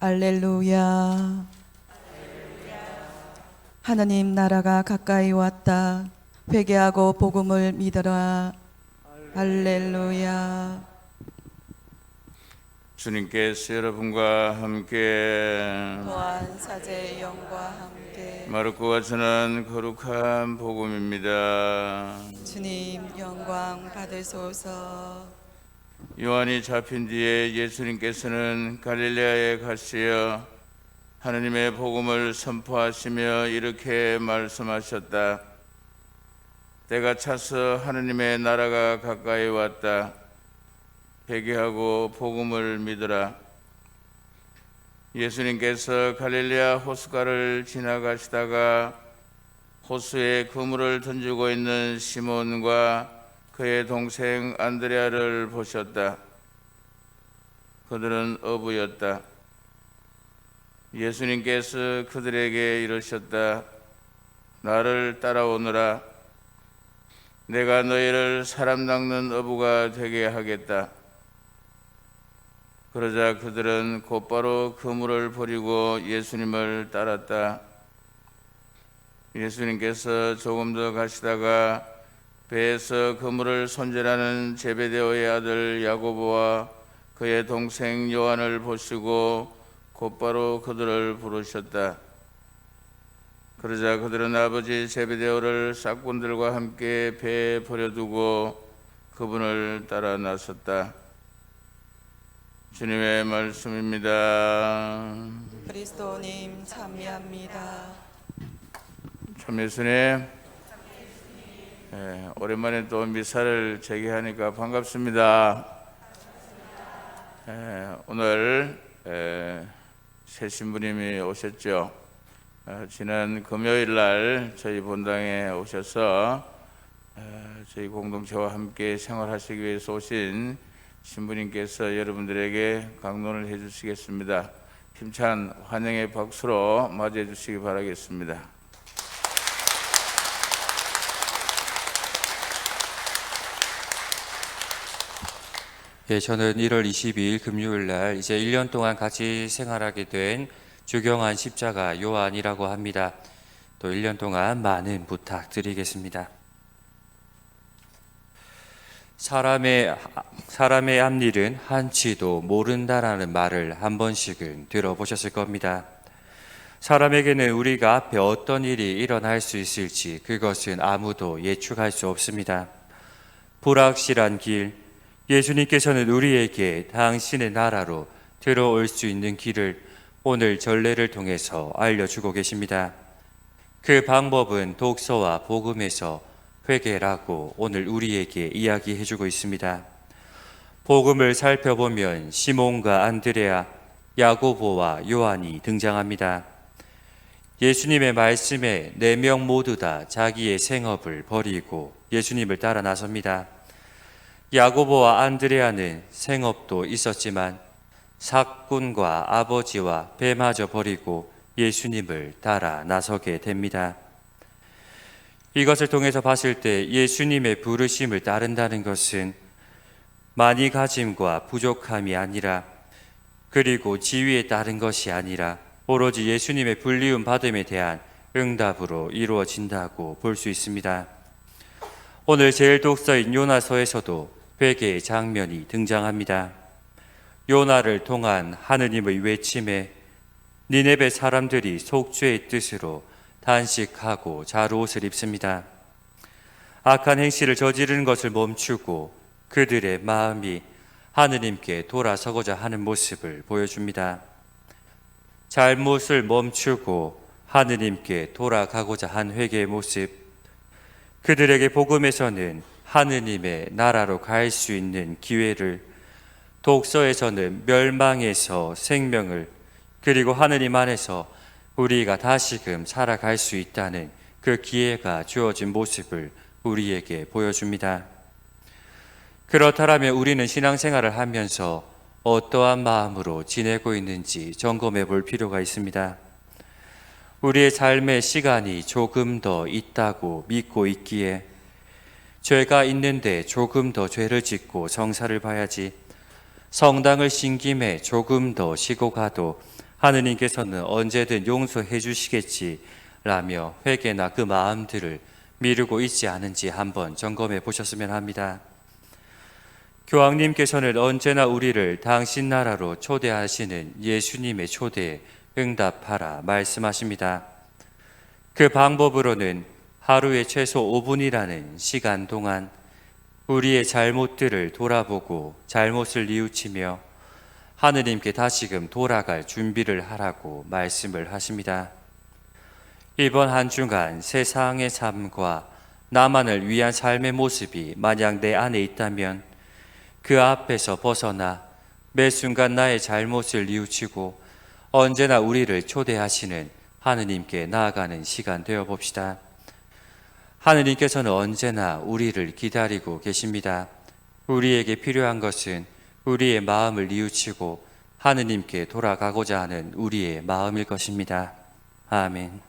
알렐루야. 하나님 나라가 가까이 왔다. 회개하고 복음을 믿어라. 할렐루야. 주님께서 여러분과 함께 또한 사제의 영과 함께 마르코가 전한 거룩한 복음입니다. 주님 영광 받으소서. 요한이 잡힌 뒤에 예수님께서는 갈릴레아에 가시어 하느님의 복음을 선포하시며 이렇게 말씀하셨다. 때가 차서 하느님의 나라가 가까이 왔다. 회개하고 복음을 믿으라. 예수님께서 갈릴레아 호수가를 지나가시다가 호수에 그물을 던지고 있는 시몬과 그의 동생 안드레아를 보셨다. 그들은 어부였다. 예수님께서 그들에게 이르셨다. 나를 따라오너라. 내가 너희를 사람 낚는 어부가 되게 하겠다. 그러자 그들은 곧바로 그물을 버리고 예수님을 따랐다. 예수님께서 조금 더 가시다가 배에서 그물을 손질하는 제베데오의 아들 야고보와 그의 동생 요한을 보시고 곧바로 그들을 부르셨다. 그러자 그들은 아버지 제베데오를 싹꾼들과 함께 배에 버려두고 그분을 따라 나섰다. 주님의 말씀입니다. 그리스도님 참여합니다. 참 예수님, 예, 오랜만에 또 미사를 재개하니까 반갑습니다. 예, 오늘 예, 새 신부님이 오셨죠. 어, 지난 금요일 날 저희 본당에 오셔서 어, 저희 공동체와 함께 생활하시기 위해서 오신 신부님께서 여러분들에게 강론을 해주시겠습니다. 힘찬 환영의 박수로 맞이해 주시기 바라겠습니다. 예, 저는 1월 22일 금요일 날 이제 1년 동안 같이 생활하게 된 주경환 십자가 요한이라고 합니다. 또 1년 동안 많은 부탁드리겠습니다. 사람의 사람의 앞일은 한치도 모른다라는 말을 한 번씩은 들어보셨을 겁니다. 사람에게는 우리가 앞에 어떤 일이 일어날 수 있을지 그것은 아무도 예측할 수 없습니다. 불확실한 길, 예수님께서는 우리에게 당신의 나라로 들어올 수 있는 길을 오늘 전례를 통해서 알려주고 계십니다. 그 방법은 독서와 복음에서 회개라고 오늘 우리에게 이야기해 주고 있습니다. 복음을 살펴보면 시몬과 안드레아, 야고보와 요한이 등장합니다. 예수님의 말씀에 네 명 모두 다 자기의 생업을 버리고 예수님을 따라 나섭니다. 야고보와 안드레아는 생업도 있었지만 사꾼과 아버지와 배마저 버리고 예수님을 따라 나서게 됩니다. 이것을 통해서 봤을 때 예수님의 부르심을 따른다는 것은 많이 가짐과 부족함이 아니라 그리고 지위에 따른 것이 아니라 오로지 예수님의 불리움 받음에 대한 응답으로 이루어진다고 볼 수 있습니다. 오늘 제일 독서인 요나서에서도 회개의 장면이 등장합니다. 요나를 통한 하느님의 외침에 니네베 사람들이 속죄의 뜻으로 단식하고 자루옷을 입습니다. 악한 행실을 저지르는 것을 멈추고 그들의 마음이 하느님께 돌아서고자 하는 모습을 보여줍니다. 잘못을 멈추고 하느님께 돌아가고자 한 회개의 모습. 그들에게 복음에서는 하느님의 나라로 갈 수 있는 기회를 독서에서는 멸망에서 생명을 그리고 하느님 안에서 우리가 다시금 살아갈 수 있다는 그 기회가 주어진 모습을 우리에게 보여줍니다. 그렇다면 우리는 신앙생활을 하면서 어떠한 마음으로 지내고 있는지 점검해 볼 필요가 있습니다. 우리의 삶의 시간이 조금 더 있다고 믿고 있기에 죄가 있는데 조금 더 죄를 짓고 성사를 봐야지 성당을 신김에 조금 더 쉬고 가도 하느님께서는 언제든 용서해 주시겠지 라며 회개나 그 마음들을 미루고 있지 않은지 한번 점검해 보셨으면 합니다. 교황님께서는 언제나 우리를 당신 나라로 초대하시는 예수님의 초대에 응답하라 말씀하십니다. 그 방법으로는 하루에 최소 5분이라는 시간 동안 우리의 잘못들을 돌아보고 잘못을 뉘우치며 하느님께 다시금 돌아갈 준비를 하라고 말씀을 하십니다. 이번 한 주간 세상의 삶과 나만을 위한 삶의 모습이 만약 내 안에 있다면 그 앞에서 벗어나 매 순간 나의 잘못을 뉘우치고 언제나 우리를 초대하시는 하느님께 나아가는 시간 되어 봅시다. 하느님께서는 언제나 우리를 기다리고 계십니다. 우리에게 필요한 것은 우리의 마음을 뉘우치고 하느님께 돌아가고자 하는 우리의 마음일 것입니다. 아멘.